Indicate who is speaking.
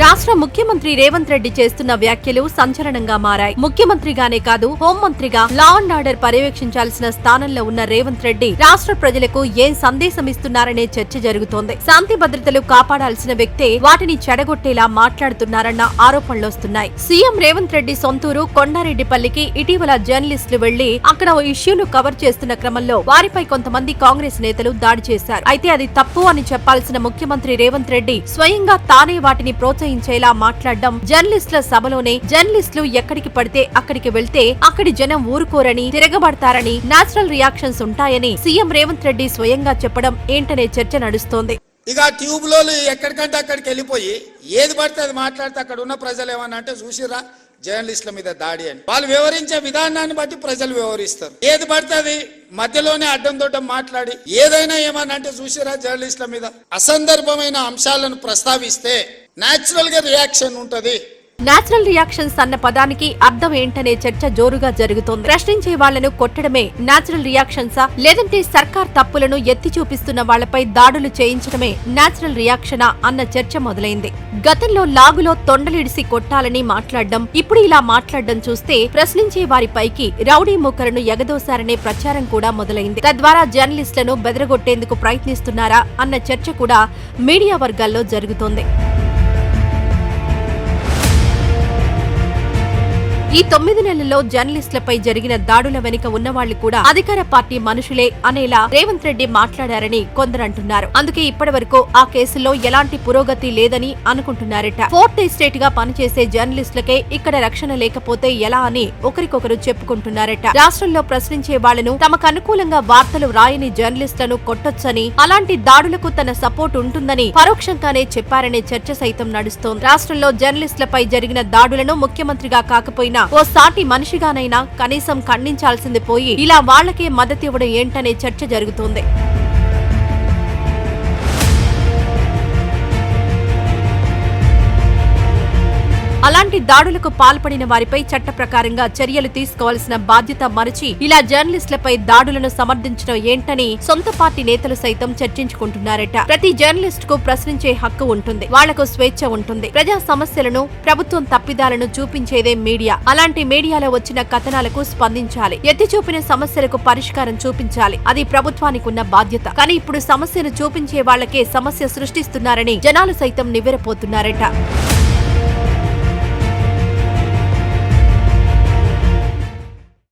Speaker 1: já రాష్ట్ర ముఖ్యమంత్రి రేవంత్ రెడ్డి చేస్తున్న వ్యాఖ్యలు సంచలనంగా మారాయి. ముఖ్యమంత్రిగానే కాదు హోంమంత్రిగా లా అండ్ ఆర్డర్ పర్యవేక్షించాల్సిన స్థానంలో ఉన్న రేవంత్ రెడ్డి రాష్ట్ర ప్రజలకు ఏం సందేశం ఇస్తున్నారనే చర్చ జరుగుతోంది. శాంతి భద్రతలు కాపాడాల్సిన వ్యక్తే వాటిని చెడగొట్టేలా మాట్లాడుతున్నారన్న ఆరోపణలొస్తున్నాయి సీఎం రేవంత్ రెడ్డి సొంతూరు కొండారెడ్డిపల్లికి ఇటీవల జర్నలిస్టులు వెళ్ళి అక్కడ ఓ ఇష్యూను కవర్ చేస్తున్న క్రమంలో వారిపై కొంతమంది కాంగ్రెస్ నేతలు దాడి చేశారు. అయితే అది తప్పు అని చెప్పాల్సిన ముఖ్యమంత్రి రేవంత్ రెడ్డి స్వయంగా తానే వాటిని ప్రోత్సహించారు. వచ్చేలా మాట్లాడడం జర్నలిస్టుల సభలోనే జర్నలిస్టులు ఎక్కడికి పడితే అక్కడికి వెళ్తే అక్కడి జనం ఊరుకోరని తిరగబడతారని నేచురల్ రియాక్షన్స్ ఉంటాయని సీఎం రేవంత్ రెడ్డి స్వయంగా చెప్పడం ఏంటనే చర్చ నడుస్తోంది.
Speaker 2: ఇక ఆ ట్యూబ్లోలు ఎక్కడికంటే అక్కడికి వెళ్ళిపోయి ఏది పడితే అది మాట్లాడితే అక్కడ ఉన్న ప్రజలు ఏమన్నా అంటే చూసిరా జర్నలిస్టుల మీద దాడి అని. వాళ్ళు వివరించే విధానాన్ని బట్టి ప్రజలు వివరిస్తారు. ఏది పడుతుంది మధ్యలోనే అడ్డం దొడ్డం మాట్లాడి ఏదైనా ఏమని అంటే చూసిరా జర్నలిస్టుల మీద. అసందర్భమైన అంశాలను ప్రస్తావిస్తే నేచురల్గా రియాక్షన్ ఉంటది.
Speaker 1: నేచురల్ రియాక్షన్స్ అన్న పదానికి అర్థం ఏంటనే చర్చ జోరుగా జరుగుతోంది. ప్రశ్నించే వాళ్ళను కొట్టడమే నేచురల్ రియాక్షన్సా లేదంటే సర్కార్ తప్పులను ఎత్తి చూపిస్తున్న వాళ్ళపై దాడులు చేయించడమే నేచురల్ రియాక్షనా అన్న చర్చ మొదలైంది. గతంలో లాగులో తొండలిడిసి కొట్టాలని మాట్లాడడం ఇప్పుడు ఇలా మాట్లాడడం చూస్తే ప్రశ్నించే వారిపైకి రౌడీ మూకలను ఎగదోశారనే ప్రచారం కూడా మొదలైంది. తద్వారా జర్నలిస్టులను బెదరగొట్టేందుకు ప్రయత్నిస్తున్నారా అన్న చర్చ కూడా మీడియా వర్గాల్లో జరుగుతోంది. ఈ తొమ్మిది నెలల్లో జర్నలిస్టులపై జరిగిన దాడుల వెనుక ఉన్నవాళ్ళు కూడా అధికార పార్టీ మనుషులే అనేలా రేవంత్ రెడ్డి మాట్లాడారని కొందరు అంటున్నారు. అందుకే ఇప్పటి వరకు ఆ కేసులో ఎలాంటి పురోగతి లేదని అనుకుంటున్నారట. ఫోర్త్ ఎస్టేట్గా పనిచేసే జర్నలిస్టులకే ఇక్కడ రక్షణ లేకపోతే ఎలా అని ఒకరికొకరు చెప్పుకుంటున్నారట. రాష్ట్రంలో ప్రశ్నించే వాళ్ళను తమకు అనుకూలంగా వార్తలు రాయని జర్నలిస్టులను కొట్టొచ్చని అలాంటి దాడులకు తన సపోర్ట్ ఉంటుందని పరోక్షంగానే చెప్పారనే చర్చ సైతం నడుస్తోంది. రాష్ట్రంలో జర్నలిస్టులపై జరిగిన దాడులను ముఖ్యమంత్రిగా కాకపోయినా ఓ సాటి మనిషిగానైనా కనీసం ఖండించాల్సింది పోయి ఇలా వాళ్ళకే మద్దతివ్వడం ఏంటనే చర్చ జరుగుతోంది. ఇలాంటి దాడులకు పాల్పడిన వారిపై చట్ట ప్రకారంగా చర్యలు తీసుకోవాల్సిన బాధ్యత మరచి ఇలా జర్నలిస్టులపై దాడులను సమర్థించడం ఏంటని సొంత పార్టీ నేతలు సైతం చర్చించుకుంటున్నారట. ప్రతి జర్నలిస్ట్కు ప్రశ్నించే హక్కు ఉంటుంది. వాళ్ళకు స్వేచ్ఛ ఉంటుంది. ప్రజా సమస్యలను ప్రభుత్వం తప్పిదాలను చూపించేదే మీడియా. అలాంటి మీడియాలో వచ్చిన కథనాలకు స్పందించాలి. ఎత్తి చూపిన సమస్యలకు పరిష్కారం చూపించాలి. అది ప్రభుత్వానికి ఉన్న బాధ్యత. కానీ ఇప్పుడు సమస్యను చూపించే వాళ్ళకే సమస్య సృష్టిస్తున్నారని జనాలు సైతం నివ్వెరపోతున్నారట.